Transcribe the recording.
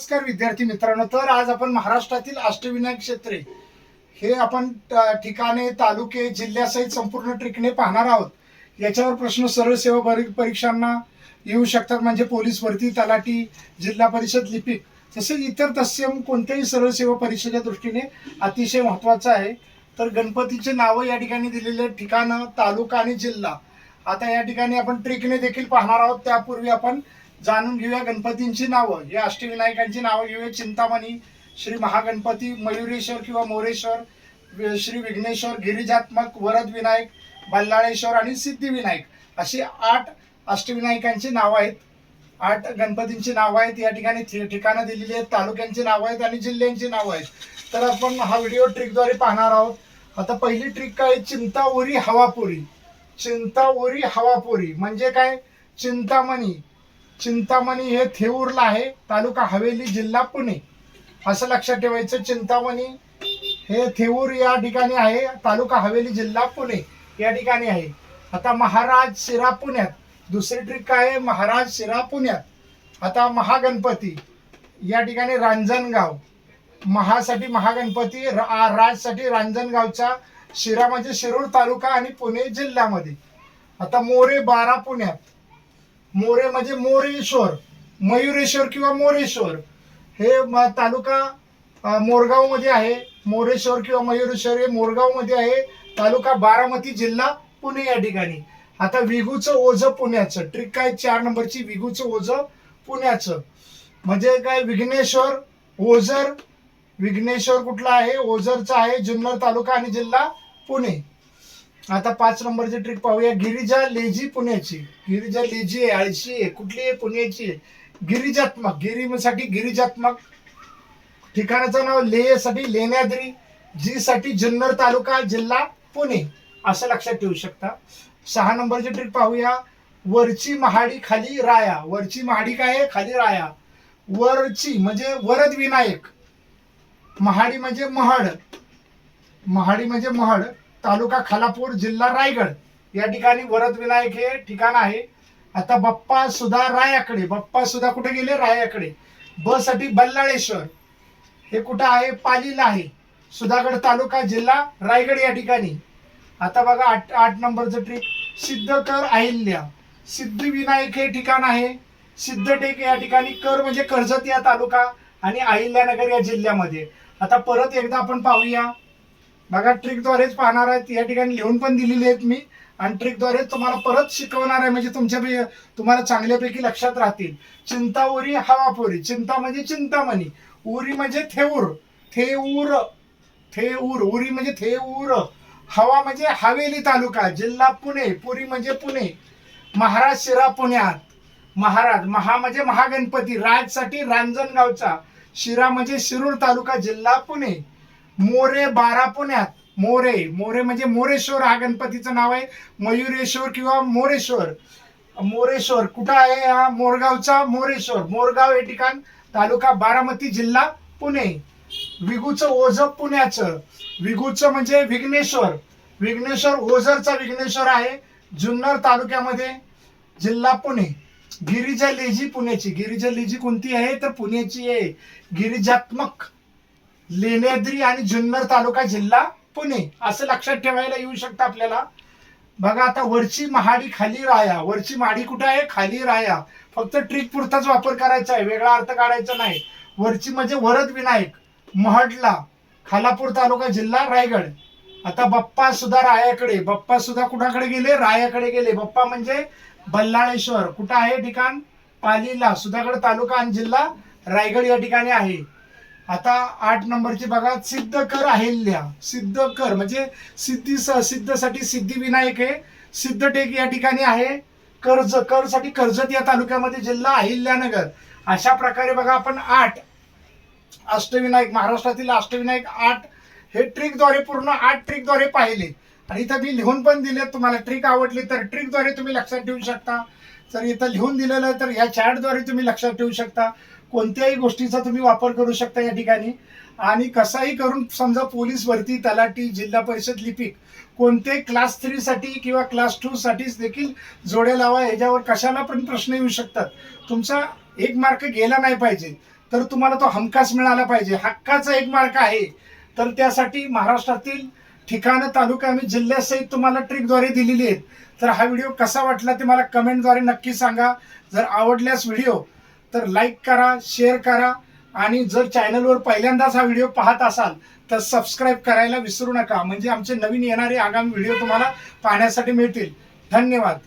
नमस्कार विद्यार्थी मित्रांनो. तर आज आपण महाराष्ट्रातील अष्टविनायक क्षेत्रे हे आपण ठिकाणे तालुके जिल्ह्यासहित संपूर्ण ट्रिकने पाहणार आहोत. याच्यावर प्रश्न सरळ सेवा परीक्षांना येऊ शकतात म्हणजे पोलीस भरती तलाठी जिल्हा परिषद लिपिक तसेच इतर तत्सम कोणत्याही सरळ सेवा परीक्षेच्या दृष्टीने अतिशय महत्वाचं आहे. तर गणपतीचे नावं या ठिकाणी दिलेले ठिकाणं तालुका आणि जिल्हा. आता या ठिकाणी आपण ट्रिकने देखील पाहणार आहोत. त्यापूर्वी आपण जाणून घेऊया गणपतींची नावं. या अष्टविनायकांची नावं घेऊया. चिंतामणी श्री महागणपती मयुरेश्वर किंवा मोरेश्वर श्री विघ्नेश्वर गिरिजात्मक वरद विनायक बल्लाळेश्वर आणि सिद्धिविनायक अशी आठ अष्टविनायकांची नावं आहेत. आठ गणपतींची नावं आहेत. या ठिकाणी ठि- ठिकाणं दिलेली आहेत. तालुक्यांची नावं आहेत आणि जिल्ह्यांची नावं आहेत. तर आपण हा व्हिडिओ ट्रिकद्वारे पाहणार आहोत. आता पहिली ट्रिक काय? चिंतावरी हवापुरी. चिंतावरी हवापुरी. म्हणजे काय? चिंतामणी. चिंतामणी हे थेऊरला आहे तालुका हवेली जिल्हा पुणे. असं लक्षात ठेवायचं चिंतामणी हे थेऊर या ठिकाणी आहे तालुका हवेली जिल्हा पुणे या ठिकाणी आहे. आता महाराज शिरा पुण्यात दुसरी ट्रिक काय आहे? महाराज शिरा पुण्यात आता महागणपती या ठिकाणी रांजणगाव. महासाठी महागणपती रा- राजसाठी रांजणगावचा शिरा म्हणजे शिरूर तालुका आणि पुणे जिल्ह्यामध्ये. आता मोरे बारा पुण्यात. मोरे म्हणजे मोरेश्वर मयुरेश्वर किंवा मोरेश्वर. हे तालुका मोरगावमध्ये आहे. मोरेश्वर किंवा मयुरेश्वर हे मोरगावमध्ये आहे. तालुका बारामती जिल्हा पुणे या ठिकाणी. आता विगूचं ओझं पुण्याचं. ट्रिक काय? चार नंबरची विगूचं ओझं पुण्याचं. म्हणजे काय? विघ्नेश्वर ओझर. विघ्नेश्वर कुठला आहे? ओझरचा आहे जुन्नर तालुका आणि जिल्हा पुणे. आता पाच नंबरची ट्रिक पाहूया. गिरिजा लेझी पुण्याची. गिरिजा लेझी आहे आळशी आहे कुठली आहे? पुण्याची आहे. गिरिजात्मक गिरीसाठी गिरिजात्मक. ठिकाणाचं नाव लेहसाठी लेण्याद्री जी साठी जुन्नर तालुका जिल्हा पुणे. असं लक्षात ठेवू शकता. सहा नंबरची ट्रिक पाहूया. वरची महाडी खाली राया. वरची महाडी काय आहे? खाली राया. वरची म्हणजे वरद विनायक. महाडी म्हणजे महड. महाडी म्हणजे महड. तालुका खालापूर जिल्हा रायगड. या ठिकाणी वरद विनायक हे ठिकाण आहे. आता बप्पा सुधा रायाकडे बप्पा सुधा कुठे गेले? रायाकडे. ब साठी बल्लाळेश्वर. हे कुठं आहे? पालीला आहे. सुधागड तालुका जिल्हा रायगड या ठिकाणी. आता बघा आठ आठ नंबरचं ट्रिक सिद्धकर अहिल्या. सिद्धिविनायक हे ठिकाण आहे. सिद्धटेक या ठिकाणी कर म्हणजे कर्जत या तालुका आणि अहिल्यानगर या जिल्ह्यामध्ये. आता परत एकदा आपण पाहूया. बघा ट्रिकद्वारेच पाहणार आहेत. या ठिकाणी लिहून पण दिलेली आहेत मी. आणि ट्रिकद्वारे तुम्हाला परत शिकवणार आहे. म्हणजे तुमच्या तुम्हाला चांगल्यापैकी लक्षात राहतील. चिंतावरी हवापुरी. चिंता म्हणजे चिंतामणी. उरी म्हणजे थेऊर. थेऊर. थेऊर. उरी म्हणजे थेऊर. हवा म्हणजे हवेली तालुका. जिल्हा पुणे. पुरी म्हणजे पुणे. महाराज शिरा पुण्यात. महाराज. महा म्हणजे महागणपती. राजसाठी रांजणगावचा. शिरा म्हणजे शिरूर तालुका. जिल्हा पुणे. मोरे बारा पुण्यात. मोरे मोरे म्हणजे मोरेश्वर हा गणपतीचं नाव आहे. मयुरेश्वर किंवा मोरेश्वर. मोरेश्वर कुठं आहे हा मोरगावचा? मोरेश्वर. मोरगाव हे ठिकाण तालुका बारामती जिल्हा पुणे. विगूचं ओझ पुण्याचं. विगूचं म्हणजे विघ्नेश्वर. विघ्नेश्वर ओझरचा विघ्नेश्वर आहे जुन्नर तालुक्यामध्ये जिल्हा पुणे. गिरिजा लेझी पुण्याची. गिरिजा लेझी कोणती आहे? तर पुण्याची आहे. गिरिजात्मक लेण्याद्री आणि जुन्नर तालुका जिल्हा पुणे असं लक्षात ठेवायला येऊ शकतं आपल्याला. बघा आता वरची महाडी खाली राया. वरची महाडी कुठं आहे? खाली राया. फक्त ट्रिक पुरताच वापर करायचा आहे. वेगळा अर्थ काढायचा नाही. वरची म्हणजे वरद विनायक महडला खालापूर तालुका जिल्हा रायगड. आता बप्पा सुद्धा रायाकडे. बप्पा सुद्धा कुणाकडे गेले? रायाकडे गेले. बप्पा म्हणजे बल्लाळेश्वर. कुठं आहे ठिकाण? पालीला सुधागड तालुका आणि जिल्हा रायगड या ठिकाणी आहे. आता आठ नंबरची बघा सिद्धकर अहिल्या. सिद्ध कर म्हणजे सिद्धी सिद्धसाठी सिद्धिविनायक आहे. सिद्धटेक या ठिकाणी आहे. कर्ज करसाठी कर्जत या तालुक्यामध्ये जिल्हा अहिल्यानगर. अशा प्रकारे बघा आपण आठ. अष्टविनायक महाराष्ट्रातील अष्टविनायक आठ हे ट्रिकद्वारे पूर्ण आठ ट्रिकद्वारे पाहिले. आणि इथं मी लिहून पण दिले तुम्हाला ट्रिक आवडली तर ट्रिकद्वारे तुम्ही लक्षात ठेवू शकता. जर इथं लिहून दिलेलं तर या चॅटद्वारे तुम्ही लक्षात ठेवू शकता. कोणत्याही गोष्टीचा तुम्ही वापर करू शकता या ठिकाणी. आणि कसाही करून समजा पोलीस भरती तलाठी जिल्हा परिषद लिपिक कोणते क्लास थ्री साठी किंवा क्लास टूसाठीच देखील जोड्या लावा ह्याच्यावर कशाला पण प्रश्न येऊ शकतात. तुमचा एक मार्क गेला नाही पाहिजे तर तुम्हाला तो हमखास मिळाला पाहिजे. हक्काचा एक मार्क आहे तर त्यासाठी महाराष्ट्रातील ठिकाणं तालुका आम्ही जिल्ह्यासहित तुम्हाला ट्रिकद्वारे दिलेली आहेत. तर हा व्हिडिओ कसा वाटला ते मला कमेंटद्वारे नक्की सांगा. जर आवडल्यास व्हिडिओ तर लाईक करा शेअर करा. आणि जर चॅनलवर पहिल्यांदाच हा व्हिडिओ पाहत असाल तर सबस्क्राईब करायला विसरू नका. म्हणजे आमचे नवीन येणारे आगामी व्हिडिओ तुम्हाला पाहण्यासाठी मिळतील. धन्यवाद.